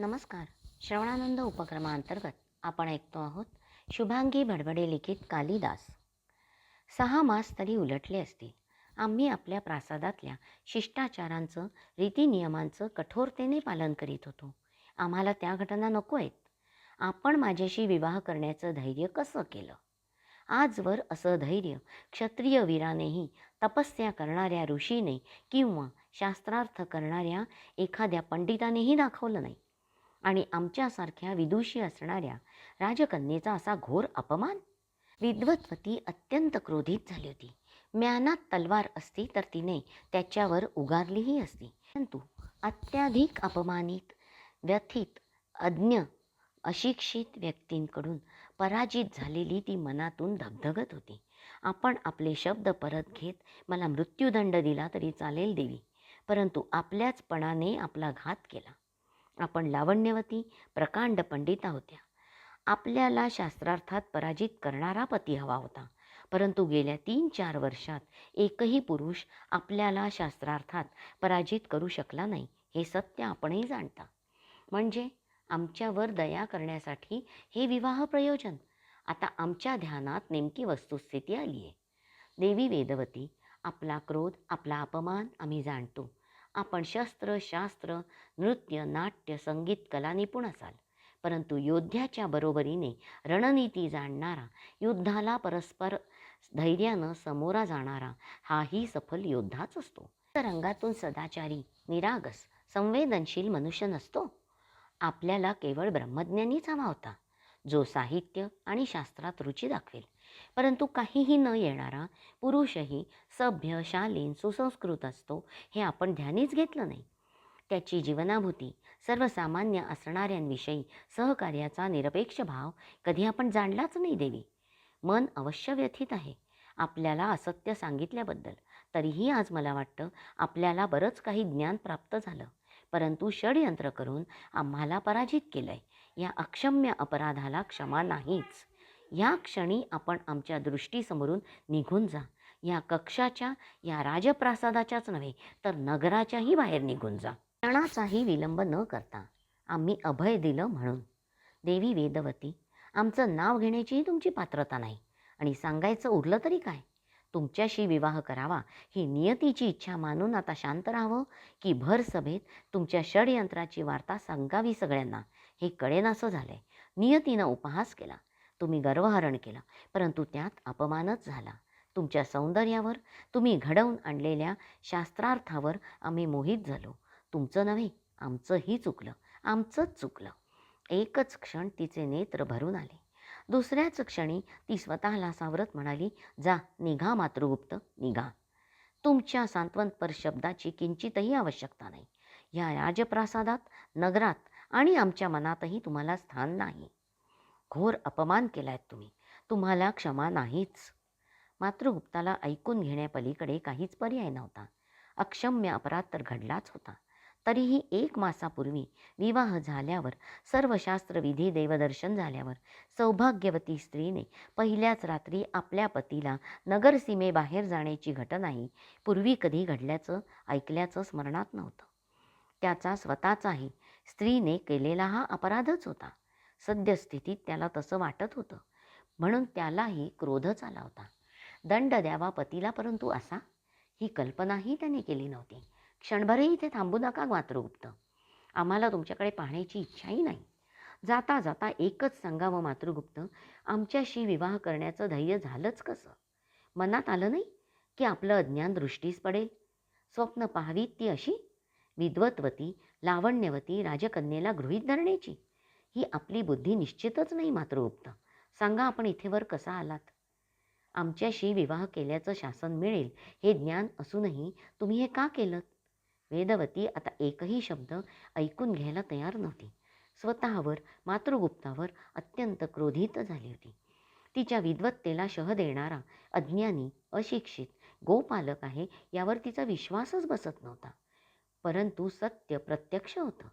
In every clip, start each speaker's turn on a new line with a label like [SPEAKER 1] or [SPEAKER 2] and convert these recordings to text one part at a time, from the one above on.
[SPEAKER 1] नमस्कार. श्रवणानंद उपक्रमाअंतर्गत आपण ऐकतो आहोत शुभांगी भडबडे लिखित कालिदास. सहा मास तरी उलटले असतील. आम्ही आपल्या प्रासादातल्या शिष्टाचारांचं रीतिनियमांचं कठोरतेने पालन करीत होतो. आम्हाला त्या घटना नको आहेत. आपण माझ्याशी विवाह करण्याचं धैर्य कसं केलं? आजवर असं धैर्य क्षत्रिय वीरानेही तपस्या करणाऱ्या ऋषीने किंवा शास्त्रार्थ करणाऱ्या एखाद्या पंडितानेही दाखवलं नाही. आणि आमच्यासारख्या विदुषी असणाऱ्या राजकन्येचा असा घोर अपमान? विद्वत्वती अत्यंत क्रोधित झाली होती. म्यानात तलवार असती तर तिने त्याच्यावर उगारलीही असती. परंतु अत्याधिक अपमानित व्यथित अज्ञ अशिक्षित व्यक्तींकडून पराजित झालेली ती मनातून धगधगत होती. आपण आपले शब्द परत घेत मला मृत्यूदंड दिला तरी चालेल देवी परंतु आपल्याचपणाने आपला घात केला. आपण लावण्यवती प्रकांड पंडिता होत्या. आपल्याला शास्त्रार्थात पराजित करणारा पती हवा होता. परंतु गेल्या तीन चार वर्षात एकही पुरुष आपल्याला शास्त्रार्थात पराजित करू शकला नाही हे सत्य आपणही जाणता. म्हणजे आमच्यावर दया करण्यासाठी हे विवाह प्रयोजन. आता आमच्या ध्यानात नेमकी वस्तुस्थिती आली आहे देवी वेदवती आपला क्रोध आपला अपमान आम्ही जाणतो. आपण शस्त्र शास्त्र नृत्य नाट्य संगीत कला निपुण असाल. परंतु योद्ध्याच्या बरोबरीने रणनीती जाणणारा युद्धाला परस्पर धैर्यानं समोरा जाणारा हाही सफल योद्धाच असतो. रंगातून सदाचारी निरागस संवेदनशील मनुष्य नसतो. आपल्याला केवळ ब्रह्मज्ञानीच हवा होता जो साहित्य आणि शास्त्रात रुची दाखवेल. परंतु काहीही न येणारा पुरुषही सभ्य शालीन सुसंस्कृत असतो हे आपण ध्यानीच घेतलं नाही. त्याची जीवनाभूती सर्वसामान्य असणाऱ्यांविषयी सहकार्याचा निरपेक्ष भाव कधी आपण जाणलाच नाही देवी. मन अवश्य व्यथित आहे. आपल्याला असत्य सांगितल्याबद्दल तरीही आज मला वाटतं आपल्याला बरंच काही ज्ञान प्राप्त झालं. परंतु षडयंत्र करून आम्हाला पराजित केलं आहे या अक्षम्य अपराधाला क्षमा नाहीच. या क्षणी आपण आमच्या दृष्टीसमोरून निघून जा. या कक्षाच्या या राजप्रासादाच्याच नव्हे तर नगराच्याही बाहेर निघून जा. क्षणाचाही विलंब न करता आम्ही अभय दिलं म्हणून. देवी वेदवती आमचं नाव घेण्याचीही तुमची पात्रता नाही. आणि सांगायचं उरलं तरी काय? तुमच्याशी विवाह करावा ही नियतीची इच्छा मानून आता शांत राहावं की भर सभेत तुमच्या षडयंत्राची वार्ता सांगावी सगळ्यांना? हे कळेनासं झालंय. नियतीनं उपहास केला. तुम्ही गर्वहरण केलं. परंतु त्यात अपमानच झाला. तुमच्या सौंदर्यावर तुम्ही घडवून आणलेल्या शास्त्रार्थावर आम्ही मोहित झालो. तुमचं नव्हे आमचंही चुकलं. आमचंच चुकलं. एकच क्षण तिचे नेत्र भरून आले. दुसऱ्याच क्षणी ती स्वतःला सावरत म्हणाली जा निघा मातृगुप्त निघा. तुमच्या सांत्वनपर शब्दाची किंचितही आवश्यकता नाही. या राजप्रासादात नगरात आणि आमच्या मनातही तुम्हाला स्थान नाही. घोर अपमान केला आहे तुम्ही. तुम्हाला क्षमा नाहीच. मातृगुप्ताला ऐकून घेण्यापलीकडे काहीच पर्याय नव्हता. अक्षम्य अपराध तर घडलाच होता. तरीही एक मासापूर्वी विवाह झाल्यावर सर्व शास्त्रविधी देवदर्शन झाल्यावर सौभाग्यवती स्त्रीने पहिल्याच रात्री आपल्या पतीला नगरसीमेबाहेर जाण्याची घटनाही पूर्वी कधी घडल्याचं ऐकल्याचं स्मरणात नव्हतं. त्याचा स्वतःचाही स्त्रीने केलेला हा अपराधच होता. सद्यस्थितीत त्याला तसं वाटत होतं. म्हणून त्यालाही क्रोधच आला होता. दंड द्यावा पतीला परंतु असा? ही कल्पनाही त्याने केली नव्हती. क्षणभरही इथे थांबू नका मातृगुप्त. आम्हाला तुमच्याकडे पाहण्याची इच्छाही नाही. जाता जाता एकच सांगावं मातृगुप्त. आमच्याशी विवाह करण्याचं धैर्य झालंच कसं? मनात आलं नाही की आपलं अज्ञान दृष्टीस पडेल? स्वप्न पाहावीत ती अशी? विद्वत्वती लावण्यवती राजकन्येला गृहीत धरण्याची? ही आपली बुद्धी निश्चितच नाही मातृगुप्त. सांगा आपण इथेवर कसा आलात? आमच्याशी विवाह केल्याचं शासन मिळेल हे ज्ञान असूनही तुम्ही हे का केलं वेदवती आता एकही शब्द ऐकून घ्यायला तयार नव्हती. स्वतःवर मातृगुप्तावर अत्यंत क्रोधित झाली होती. तिच्या विद्वत्तेला शह देणारा अज्ञानी अशिक्षित गोपालक आहे यावर तिचा विश्वासच बसत नव्हता. परंतु सत्य प्रत्यक्ष होतं.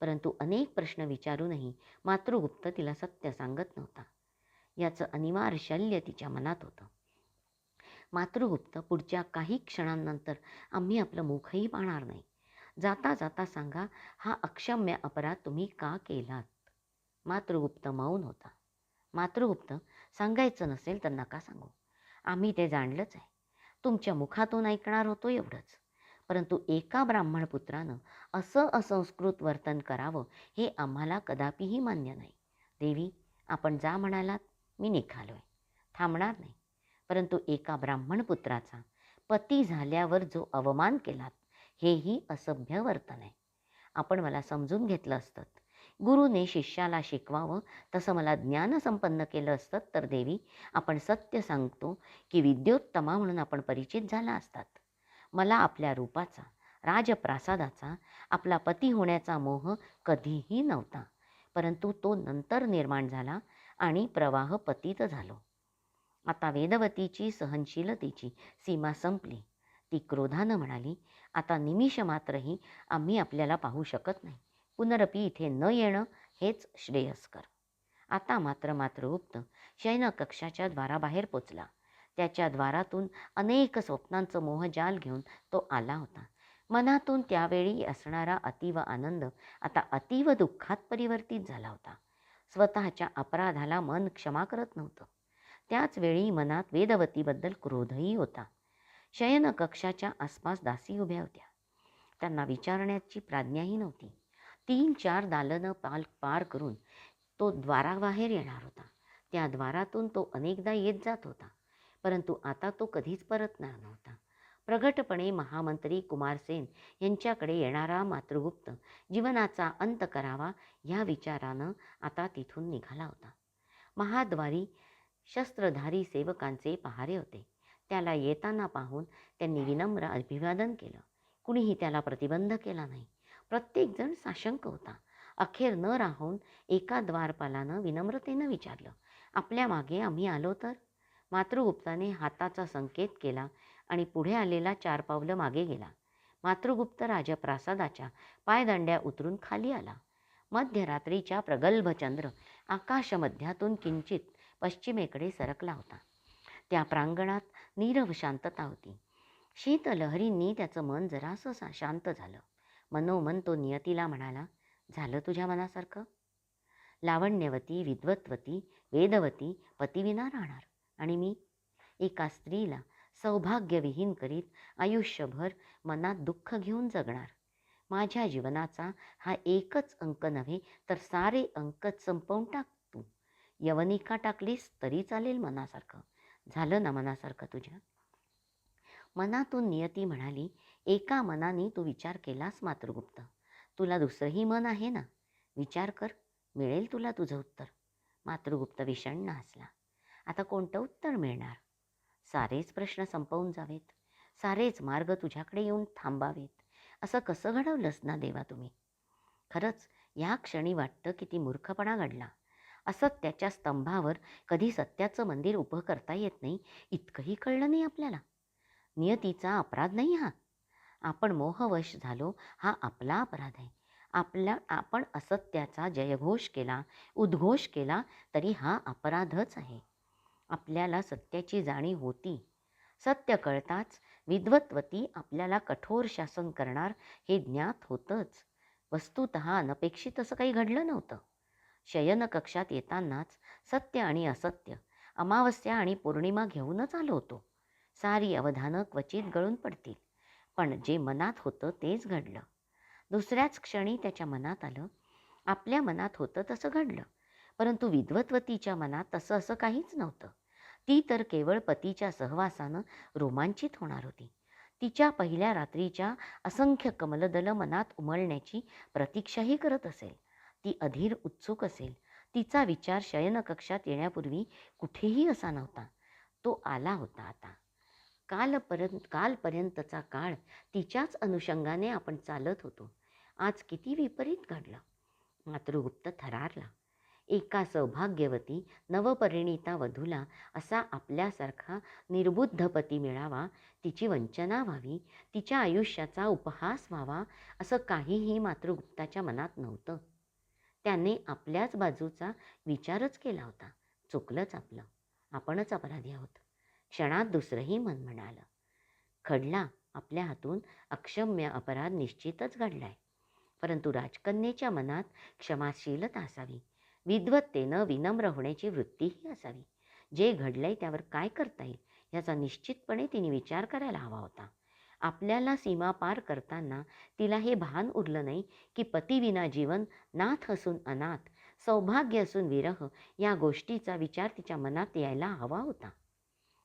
[SPEAKER 1] परंतु अनेक प्रश्न विचारूनही मातृगुप्त तिला सत्य सांगत नव्हता. याचं अनिवार्य शल्य तिच्या मनात होतं. मातृगुप्त पुढच्या काही क्षणांनंतर आम्ही आपलं मुखही पाहणार नाही. जाता जाता सांगा हा अक्षम्य अपराध तुम्ही का केलात? मातृगुप्त मौन होता. मातृगुप्त सांगायचं नसेल तर नका सांगू. आम्ही ते जाणलंच आहे. तुमच्या मुखातून ऐकणार होतो एवढंच. परंतु एका ब्राह्मण पुत्रानं असं असंस्कृत वर्तन करावं हे आम्हाला कदापिही मान्य नाही. देवी आपण जा म्हणालात मी निघालो आहे थांबणार नाही. परंतु एका ब्राह्मण पुत्राचा पती झाल्यावर जो अवमान केलात हेही असभ्य वर्तन आहे. आपण मला समजून घेतलं असतं. गुरुने शिष्याला शिकवावं तसं मला ज्ञान संपन्न केलं असतं तर देवी आपण सत्य सांगतो की विद्योत्तमा म्हणून आपण परिचित झाला असतात. मला आपल्या रूपाचा राजप्रासादाचा आपला पती होण्याचा मोह कधीही नव्हता. परंतु तो नंतर निर्माण झाला आणि प्रवाह पतित झालो. आता वेदवतीची सहनशीलतेची सीमा संपली. ती क्रोधानं म्हणाली आता निमिष मात्रही आम्ही आपल्याला पाहू शकत नाही. पुनरपी इथे न येणं हेच श्रेयस्कर. आता मात्र मात्र मातृगुप्त शयनकक्षाच्या द्वाराबाहेर पोचला. त्याच्या द्वारातून अनेक स्वप्नांचं मोहजाल घेऊन तो आला होता. मनातून त्यावेळी असणारा अतीव आनंद आता अतीव दुःखात परिवर्तित झाला होता. स्वतःच्या अपराधाला मन क्षमा करत नव्हतं. त्याचवेळी मनात वेदवतीबद्दल क्रोधही होता. शयनकक्षाच्या आसपास दासी उभ्या होत्या. त्यांना विचारण्याची प्राज्ञाही नव्हती. तीन चार दालनं पाल पार करून तो द्वाराबाहेर येणार होता. त्या द्वारातून तो अनेकदा येत जात होता. परंतु आता तो कधीच परतणार नव्हता. प्रगटपणे महामंत्री कुमारसेन यांच्याकडे येणारा मातृगुप्त जीवनाचा अंत करावा ह्या विचारानं आता तिथून निघाला होता. महाद्वारी शस्त्रधारी सेवकांचे पहारे होते. त्याला येताना पाहून त्यांनी विनम्र अभिवादन केलं. कुणीही त्याला प्रतिबंध केला नाही. प्रत्येकजण साशंक होता. अखेर न राहून एका द्वारपालानं विनम्रतेनं विचारलं आपल्या मागे आम्ही आलो तर? मातृगुप्ताने हाताचा संकेत केला आणि पुढे आलेला चार पावलं मागे गेला. मातृगुप्त राजा प्रासादाच्या पायदंड्या उतरून खाली आला. मध्यरात्रीच्या प्रगल्भचंद्र आकाशमध्यातून किंचित पश्चिमेकडे सरकला होता. त्या प्रांगणात नीरव शांतता होती. शीतलहरींनी त्याचं मन जरासं सा शांत झालं. मनोमन तो नियतीला म्हणाला झालं तुझ्या मनासारखं? लावण्यवती विद्वत्वती वेदवती पतिविना राहणार. आणि मी एका स्त्रीला सौभाग्यविहीन करीत आयुष्यभर मनात दुःख घेऊन जगणार. माझ्या जीवनाचा हा एकच अंक नव्हे तर सारे अंकच संपवून टाक तू. यवनिका टाकलीस तरी चालेल मनासारखं. झालं ना मनासारखं तुझ्या? मनातून नियती म्हणाली एका मनाने तू विचार केलास मातृगुप्त. तुला दुसरंही मन आहे ना? विचार कर मिळेल तुला तुझं उत्तर. मातृगुप्त विषण्ण हसला. आता कोणतं उत्तर मिळणार? सारेच प्रश्न संपवून जावेत. सारेच मार्ग तुझ्याकडे येऊन थांबावेत. असं कसं घडवलंस ना देवा तुम्ही? खरंच या क्षणी वाटतं की ती मूर्खपणा घडला. असत्याच्या स्तंभावर कधी सत्याचं मंदिर उभं करता येत नाही इतकंही कळलं नाही आपल्याला. नियतीचा अपराध नाही हा. आपण मोहवश झालो हा आपला अपराध आहे. आपल्या आपण असत्याचा जयघोष केला उद्घोष केला तरी हा अपराधच आहे. आपल्याला सत्याची जाणीव होती. सत्य कळताच विद्वत्वती आपल्याला कठोर शासन करणार हे ज्ञात होतंच. वस्तुत अनपेक्षित असं काही घडलं नव्हतं. शयन कक्षात येतानाच सत्य आणि असत्य अमावस्या आणि पौर्णिमा घेऊनच आलो होतो. सारी अवधानं क्वचित गळून पडतील पण जे मनात होतं तेच घडलं. दुसऱ्याच क्षणी त्याच्या मनात आलं आपल्या मनात होतं तसं घडलं परंतु विद्वत्वतीच्या मनात तसं असं काहीच नव्हतं. ती तर केवळ पतीच्या सहवासानं रोमांचित होणार होती. तिच्या पहिल्या रात्रीच्या असंख्य कमलदल मनात उमलण्याची प्रतीक्षाही करत असेल. ती अधीर उत्सुक असेल. तिचा विचार शयनकक्षात येण्यापूर्वी कुठेही असा नव्हता. तो आला होता आता. कालपर्यंत कालपर्यंतचा काळ तिच्याच अनुषंगाने आपण चालत होतो. आज किती विपरीत घडलं. मातृगुप्त थरारला. एका सौभाग्यवती नवपरिणिता वधूला असा आपल्यासारखा निर्बुद्ध पती मिळावा तिची वंचना व्हावी तिच्या आयुष्याचा उपहास व्हावा असं काहीही मातृगुप्ताच्या मनात नव्हतं. त्याने आपल्याच बाजूचा विचारच केला होता. चुकलंच आपलं. आपणच अपराधी आहोत. क्षणात दुसरंही मन म्हणालं. खडला आपल्या हातून अक्षम्य अपराध निश्चितच घडलाय. परंतु राजकन्येच्या मनात क्षमाशीलता असावी. विद्वत्तेनं विनम्र होण्याची वृत्तीही असावी. जे घडलंय त्यावर काय करता येईल याचा निश्चितपणे तिने विचार करायला हवा होता. आपल्याला सीमा पार करताना तिला हे भान उरलं नाही की पतीविना जीवन नाथ असून अनाथ सौभाग्य असून विरह या गोष्टीचा विचार तिच्या मनात यायला हवा होता.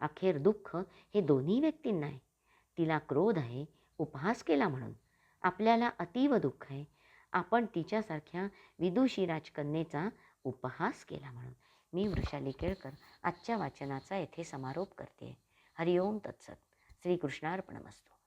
[SPEAKER 1] अखेर दुःख हे दोन्ही व्यक्तींना आहे. तिला क्रोध आहे उपहास केला म्हणून. आपल्याला अतीव दुःख आहे आपण तिच्यासारख्या विदुषी राजकन्येचा उपहास केला म्हणून. मी वृषाली केळकर आजच्या वाचनाचा येथे समारोप करते. हरिओम तत्सत. श्रीकृष्णार्पणमस्तू.